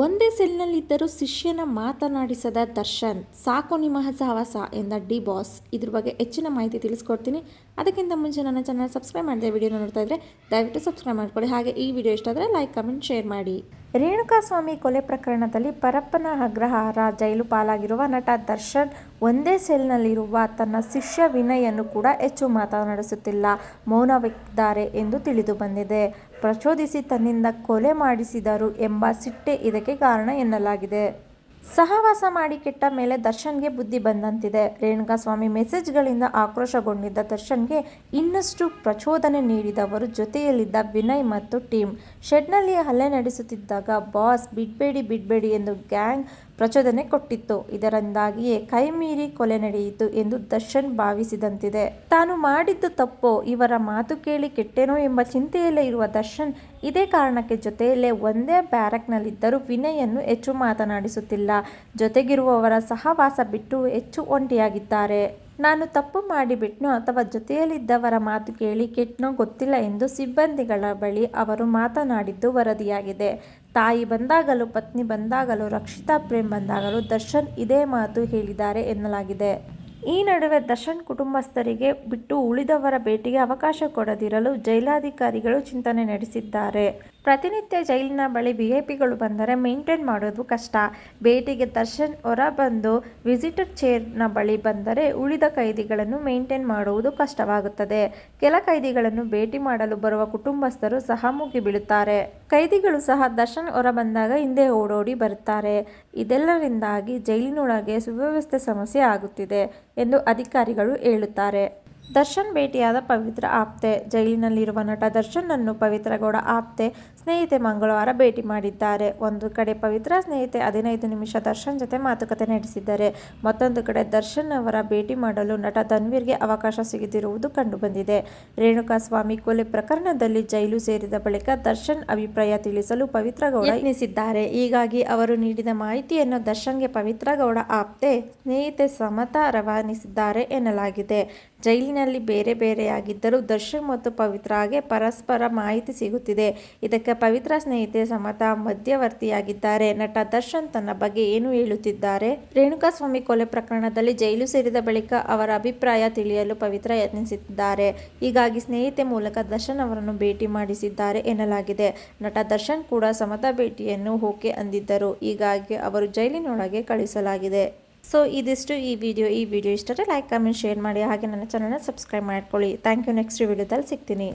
ಒಂದೇ ಸೆಲ್ನಲ್ಲಿದ್ದರೂ ಶಿಷ್ಯನ ಮಾತನಾಡಿಸದ ದರ್ಶನ್, ಸಾಕು ನಿಮ್ಮ ಸಹವಾಸ ಎಂದ ಡಿ ಬಾಸ್. ಇದ್ರ ಬಗ್ಗೆ ಹೆಚ್ಚಿನ ಮಾಹಿತಿ ತಿಳಿಸ್ಕೊಡ್ತೀನಿ. ಅದಕ್ಕಿಂತ ಮುಂಚೆ ನನ್ನ ಚಾನಲ್ ಸಬ್ಸ್ಕ್ರೈಬ್ ಮಾಡಿದೆ ವಿಡಿಯೋ ನೋಡ್ತಾ ಇದ್ರೆ ದಯವಿಟ್ಟು ಸಬ್ಸ್ಕ್ರೈಬ್ ಮಾಡ್ಕೊಳ್ಳಿ ಹಾಗೆ ಈ ವಿಡಿಯೋ ಇಷ್ಟ ಆದರೆ ಲೈಕ್, ಕಮೆಂಟ್, ಶೇರ್ ಮಾಡಿ. ರೇಣುಕಾಸ್ವಾಮಿ ಕೊಲೆ ಪ್ರಕರಣದಲ್ಲಿ ಪರಪ್ಪನ ಅಗ್ರಹಾರ ಜೈಲು ಪಾಲಾಗಿರುವ ನಟ ದರ್ಶನ್ ಒಂದೇ ಸೆಲ್ನಲ್ಲಿರುವ ತನ್ನ ಶಿಷ್ಯ ವಿನಯನ್ನು ಕೂಡ ಹೆಚ್ಚು ಮಾತನಾಡಿಸುತ್ತಿಲ್ಲ. ಮೌನವಿದ್ದಾರೆ ಎಂದು ತಿಳಿದು ಬಂದಿದೆ. ಪ್ರಚೋದಿಸಿ ತನ್ನಿಂದ ಕೊಲೆ ಮಾಡಿಸಿದರು ಎಂಬ ಸಿಟ್ಟೆ ಇದಕ್ಕೆ ಕಾರಣ ಎನ್ನಲಾಗಿದೆ. ಸಹವಾಸ ಮಾಡಿ ಕೆಟ್ಟ ಮೇಲೆ ದರ್ಶನ್ಗೆ ಬುದ್ಧಿ ಬಂದಂತಿದೆ. ರೇಣುಕಾಸ್ವಾಮಿ ಮೆಸೇಜ್ಗಳಿಂದ ಆಕ್ರೋಶಗೊಂಡಿದ್ದ ದರ್ಶನ್ಗೆ ಇನ್ನಷ್ಟು ಪ್ರಚೋದನೆ ನೀಡಿದವರು ಜೊತೆಯಲ್ಲಿದ್ದ ವಿನಯ್ ಮತ್ತು ಟೀಮ್. ಶೆಡ್ನಲ್ಲಿ ಹಲ್ಲೆ ನಡೆಸುತ್ತಿದ್ದಾಗ, ಬಾಸ್, ಬಿಡ್ಬೇಡಿ ಬಿಡ್ಬೇಡಿ ಎಂದು ಗ್ಯಾಂಗ್ ಪ್ರಚೋದನೆ ಕೊಟ್ಟಿತ್ತು. ಇದರಿಂದಾಗಿಯೇ ಕೈಮೀರಿ ಕೊಲೆ ನಡೆಯಿತು ಎಂದು ದರ್ಶನ್ ಭಾವಿಸಿದಂತಿದೆ. ತಾನು ಮಾಡಿದ್ದು ತಪ್ಪೋ, ಇವರ ಮಾತು ಕೇಳಿ ಕೆಟ್ಟೇನೋ ಎಂಬ ಚಿಂತೆಯಲ್ಲೇ ಇರುವ ದರ್ಶನ್ ಇದೇ ಕಾರಣಕ್ಕೆ ಜೊತೆಯಲ್ಲೇ ಒಂದೇ ಬ್ಯಾರಕ್ನಲ್ಲಿದ್ದರೂ ವಿನಯನ್ನು ಹೆಚ್ಚು ಮಾತನಾಡಿಸುತ್ತಿಲ್ಲ. ಜೊತೆಗಿರುವವರ ಸಹವಾಸ ಬಿಟ್ಟು ಹೆಚ್ಚು ಒಂಟಿಯಾಗಿದ್ದಾರೆ. ನಾನು ತಪ್ಪು ಮಾಡಿಬಿಟ್ನೋ ಅಥವಾ ಜೊತೆಯಲ್ಲಿದ್ದವರ ಮಾತು ಕೇಳಿ ಕೆಟ್ಟನೋ ಗೊತ್ತಿಲ್ಲ ಎಂದು ಸಿಬ್ಬಂದಿಗಳ ಬಳಿ ಅವರು ಮಾತನಾಡಿದ್ದು ವರದಿಯಾಗಿದೆ. ತಾಯಿ ಬಂದಾಗಲೂ, ಪತ್ನಿ ಬಂದಾಗಲೂ, ರಕ್ಷಿತಾ ಪ್ರೇಮ್ ಬಂದಾಗಲೂ ದರ್ಶನ್ ಇದೇ ಮಾತು ಹೇಳಿದ್ದಾರೆ ಎನ್ನಲಾಗಿದೆ. ಈ ನಡುವೆ ದರ್ಶನ್ ಕುಟುಂಬಸ್ಥರಿಗೆ ಬಿಟ್ಟು ಉಳಿದವರ ಭೇಟಿಗೆ ಅವಕಾಶ ಕೊಡದಿರಲು ಜೈಲಾಧಿಕಾರಿಗಳು ಚಿಂತನೆ ನಡೆಸಿದ್ದಾರೆ. ಪ್ರತಿನಿತ್ಯ ಜೈಲಿನ ಬಳಿ ವಿಐಪಿಗಳು ಬಂದರೆ ಮೇಂಟೈನ್ ಮಾಡೋದು ಕಷ್ಟ. ಭೇಟಿಗೆ ದರ್ಶನ್ ಹೊರಬಂದು ವಿಸಿಟರ್ ಚೇರ್ನ ಬಳಿ ಬಂದರೆ ಉಳಿದ ಕೈದಿಗಳನ್ನು ಮೇಂಟೈನ್ ಮಾಡುವುದು ಕಷ್ಟವಾಗುತ್ತದೆ. ಕೆಲ ಕೈದಿಗಳನ್ನು ಭೇಟಿ ಮಾಡಲು ಬರುವ ಕುಟುಂಬಸ್ಥರು ಸಹ ಮುಗಿಬೀಳುತ್ತಾರೆ. ಕೈದಿಗಳು ಸಹ ದರ್ಶನ್ ಹೊರಬಂದಾಗ ಹಿಂದೆ ಓಡೋಡಿ ಬರುತ್ತಾರೆ. ಇದೆಲ್ಲರಿಂದಾಗಿ ಜೈಲಿನೊಳಗೆ ಸುವ್ಯವಸ್ಥೆ ಸಮಸ್ಯೆ ಆಗುತ್ತಿದೆ ಎಂದು ಅಧಿಕಾರಿಗಳು ಹೇಳುತ್ತಾರೆ. ದರ್ಶನ್ ಭೇಟಿಯಾದ ಪವಿತ್ರ ಆಪ್ತೆ. ಜೈಲಿನಲ್ಲಿರುವ ನಟ ದರ್ಶನ್ನನ್ನು ಪವಿತ್ರ ಗೌಡ ಆಪ್ತೆ ಸ್ನೇಹಿತೆ ಮಂಗಳವಾರ ಭೇಟಿ ಮಾಡಿದ್ದಾರೆ. ಒಂದು ಕಡೆ ಪವಿತ್ರ ಸ್ನೇಹಿತೆ, ಹದಿನೈದು ನಿಮಿಷ ದರ್ಶನ್ ಜೊತೆ ಮಾತುಕತೆ ನಡೆಸಿದ್ದಾರೆ. ಮತ್ತೊಂದು ಕಡೆ ದರ್ಶನ್ ಅವರ ಭೇಟಿ ಮಾಡಲು ನಟ ತನ್ವೀರ್ಗೆ ಅವಕಾಶ ಸಿಗದಿರುವುದು ಕಂಡುಬಂದಿದೆ. ರೇಣುಕಾಸ್ವಾಮಿ ಕೊಲೆ ಪ್ರಕರಣದಲ್ಲಿ ಜೈಲು ಸೇರಿದ ಬಳಿಕ ದರ್ಶನ್ ಅಭಿಪ್ರಾಯ ತಿಳಿಸಲು ಪವಿತ್ರ ಗೌಡ ಯತ್ನಿಸಿದ್ದಾರೆ. ಹೀಗಾಗಿ ಅವರು ನೀಡಿದ ಮಾಹಿತಿಯನ್ನು ದರ್ಶನ್ಗೆ ಪವಿತ್ರ ಗೌಡ ಆಪ್ತೆ ಸ್ನೇಹಿತೆ ಸಮತಾ ರವಾನಿಸಿದ್ದಾರೆ ಎನ್ನಲಾಗಿದೆ. ಜೈಲಿನಲ್ಲಿ ಬೇರೆ ಬೇರೆಯಾಗಿದ್ದರೂ ದರ್ಶನ್ ಮತ್ತು ಪವಿತ್ರಾಗೆ ಪರಸ್ಪರ ಮಾಹಿತಿ ಸಿಗುತ್ತಿದೆ. ಇದಕ್ಕೆ ಪವಿತ್ರ ಸ್ನೇಹಿತೆ ಸಮತಾ ಮಧ್ಯವರ್ತಿಯಾಗಿದ್ದಾರೆ. ನಟ ದರ್ಶನ್ ತನ್ನ ಬಗ್ಗೆ ಏನು ಹೇಳುತ್ತಿದ್ದಾರೆ? ರೇಣುಕಾಸ್ವಾಮಿ ಕೊಲೆ ಪ್ರಕರಣದಲ್ಲಿ ಜೈಲು ಸೇರಿದ ಬಳಿಕ ಅವರ ಅಭಿಪ್ರಾಯ ತಿಳಿಯಲು ಪವಿತ್ರ ಯತ್ನಿಸಿದ್ದಾರೆ. ಹೀಗಾಗಿ ಸ್ನೇಹಿತೆ ಮೂಲಕ ದರ್ಶನ್ ಅವರನ್ನು ಭೇಟಿ ಮಾಡಿಸಿದ್ದಾರೆ ಎನ್ನಲಾಗಿದೆ. ನಟ ದರ್ಶನ್ ಕೂಡ ಸಮತಾ ಭೇಟಿಯನ್ನು ಹೋಕೆ ಅಂದಿದ್ದರು. ಹೀಗಾಗಿ ಅವರು ಜೈಲಿನೊಳಗೆ ಕಳಿಸಲಾಗಿದೆ ಸೊ ಇದಿಷ್ಟು ಈ ವಿಡಿಯೋ. ಈ ವಿಡಿಯೋ ಇಷ್ಟರೆ ಲೈಕ್ ಕಮೆಂಟ್ ಶೇರ್ ಮಾಡಿ. ಹಾಗೆ ನನ್ನ ಚಾನಲ್ನ ಸಬ್ಸ್ಕ್ರೈಬ್ ಮಾಡ್ಕೊಳ್ಳಿ. ಥ್ಯಾಂಕ್ ಯು ನೆಕ್ಸ್ಟ್ ವಿಡಿಯೋದಲ್ಲಿ ಸಿಗ್ತೀನಿ.